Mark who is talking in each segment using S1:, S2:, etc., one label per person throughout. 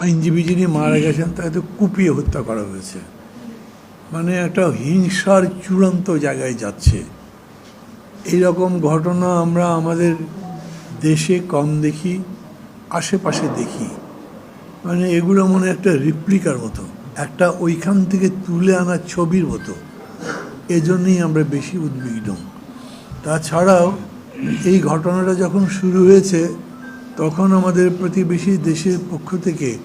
S1: আইনজীবী যিনি মারা গেছেন, তাকে কুপিয়ে হত্যা করা হয়েছে। মানে একটা হিংসার চূড়ান্ত জায়গায় যাচ্ছে। এই রকম ঘটনা আমরা আমাদের দেশে কম দেখি, আশেপাশে দেখি। মানে এগুলো মনে একটা রিপ্লিকার মতো, একটা ওইখান থেকে তুলে আনা ছবির মতো। এজন্যই আমরা বেশি উদ্বিগ্ন। তাছাড়াও এই ঘটনাটা যখন শুরু হয়েছে তখন আমাদের প্রতিবেশী দেশের পক্ষ থেকে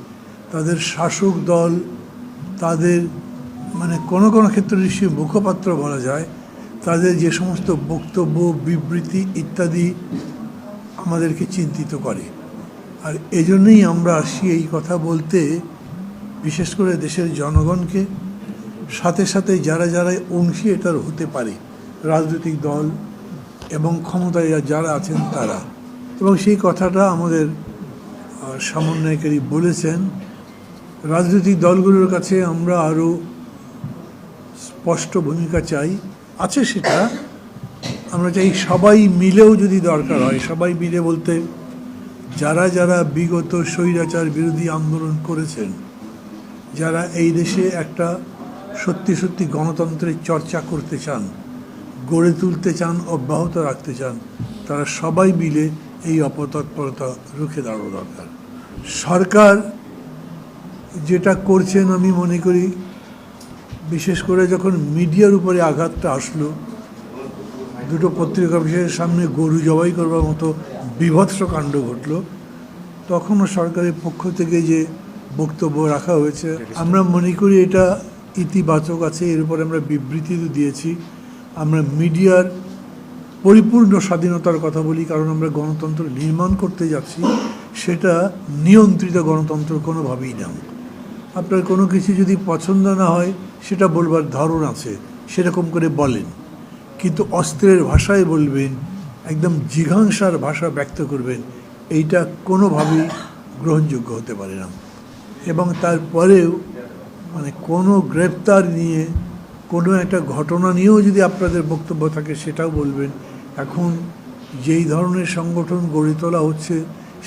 S1: তাদের শাসক দল, তাদের মানে কোনো কোনো ক্ষেত্রে নিশ্চয়ই মুখপাত্র বলা যায়, তাদের যে সমস্ত বক্তব্য, বিবৃতি ইত্যাদি আমাদেরকে চিন্তিত করে। আর এজন্যই আমরা আসি এই কথা বলতে, বিশেষ করে দেশের জনগণকে। সাথে সাথে যারা যারা অংশী এটার হতে পারে, রাজনৈতিক দল এবং ক্ষমতায় যারা আছেন তারা। এবং সেই কথাটা আমাদের সমন্বয়কারী বলেছেন। রাজনৈতিক দলগুলোর কাছে আমরা আরও স্পষ্ট ভূমিকা চাই। আছে সেটা, আমরা চাই সবাই মিলেও যদি দরকার হয়, সবাই মিলে বলতে যারা যারা বিগত স্বৈরাচার বিরোধী আন্দোলন করেছেন, যারা এই দেশে একটা সত্যি সত্যি গণতন্ত্রের চর্চা করতে চান, গড়ে তুলতে চান, অব্যাহত রাখতে চান, তারা সবাই মিলে এই অপতৎপরতা রুখে দাঁড়ানো দরকার। সরকার যেটা করছেন আমি মনে করি, বিশেষ করে যখন মিডিয়ার উপরে আঘাতটা আসলো, দুটো পত্রিকা অফিসের সামনে গরু জবাই করবার মতো বিভৎস কাণ্ড ঘটলো, তখনও সরকারের পক্ষ থেকে যে বক্তব্য রাখা হয়েছে, আমরা মনে করি এটা ইতিবাচক আছে, এর উপরে আমরা বিবৃতিও দিয়েছি। আমরা মিডিয়ার পরিপূর্ণ স্বাধীনতার কথা বলি, কারণ আমরা গণতন্ত্র নির্মাণ করতে যাচ্ছি, সেটা নিয়ন্ত্রিত গণতন্ত্র কোনোভাবেই না। আপনার কোনো কিছু যদি পছন্দ না হয়, সেটা বলবার ধরন আছে, সেরকম করে বলেন। কিন্তু অস্ত্রের ভাষায় বলবেন, একদম জিঘাংসার ভাষা ব্যক্ত করবেন, এইটা কোনোভাবেই গ্রহণযোগ্য হতে পারে না। এবং তারপরেও মানে কোনো গ্রেপ্তার নিয়ে কোনো একটা ঘটনা নিয়েও যদি আপনাদের বক্তব্য থাকে, সেটাও বলবেন। এখন যেই ধরনের সংগঠন গড়ে তোলা হচ্ছে,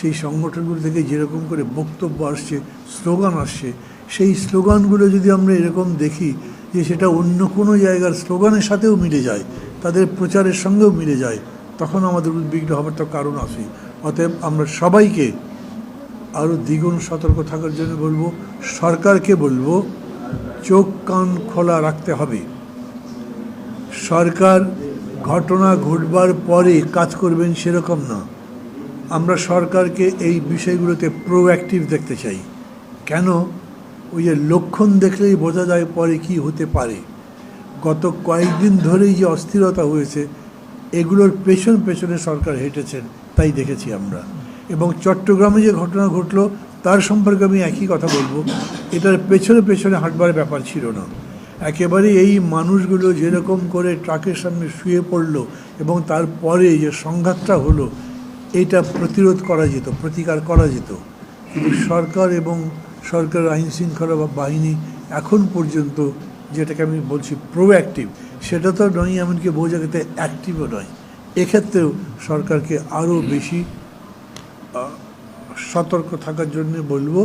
S1: সেই সংগঠনগুলো থেকে যেরকম করে বক্তব্য আসছে, স্লোগান আসছে, সেই স্লোগানগুলো যদি আমরা এরকম দেখি যে সেটা অন্য কোনো জায়গার স্লোগানের সাথেও মিলে যায়, তাদের প্রচারের সঙ্গেও মিলে যায়, তখন আমাদের উদ্বিগ্ন হবার তো কারণ আছে অতএব আমরা সবাইকে আরও দ্বিগুণ সতর্ক থাকার জন্য বলব, সরকারকে বলব চোখ কান খোলা রাখতে হবে। সরকার ঘটনা ঘটবার পরে কাজ করবেন সেরকম না। আমরা সরকারকে এই বিষয়গুলোতে প্রোঅ্যাক্টিভ দেখতে চাই। কেন? ওই যে লক্ষণ দেখলেই বোঝা যায় পরে কি হতে পারে। গত কয়েকদিন ধরেই যে অস্থিরতা হয়েছে, এগুলোর পেছন পেছনে সরকার হেঁটেছেন, তাই দেখেছি আমরা। এবং চট্টগ্রামে যে ঘটনা ঘটলো তার সম্পর্কে আমি একই কথা বলব। এটার পেছনে পেছনে হাঁটবার ব্যাপার ছিল না। একেবারে এই মানুষগুলো যেরকম করে ট্রাকের সামনে শুয়ে পড়ল এবং তারপরে যে সংঘাতটা হলো, এটা প্রতিরোধ করা যেত, প্রতিকার করা যেত। কিন্তু সরকার এবং সরকার আইন শৃঙ্খলা বাহিনী এখন পর্যন্ত যেটাকে আমি বলছি প্রোঅ্যাক্টিভ সেটা তো নয়, এমনকি বহু জায়গাতে অ্যাক্টিভও নয়। এক্ষেত্রেও সরকারকে আরও বেশি সতর্ক থাকার জন্য বলব।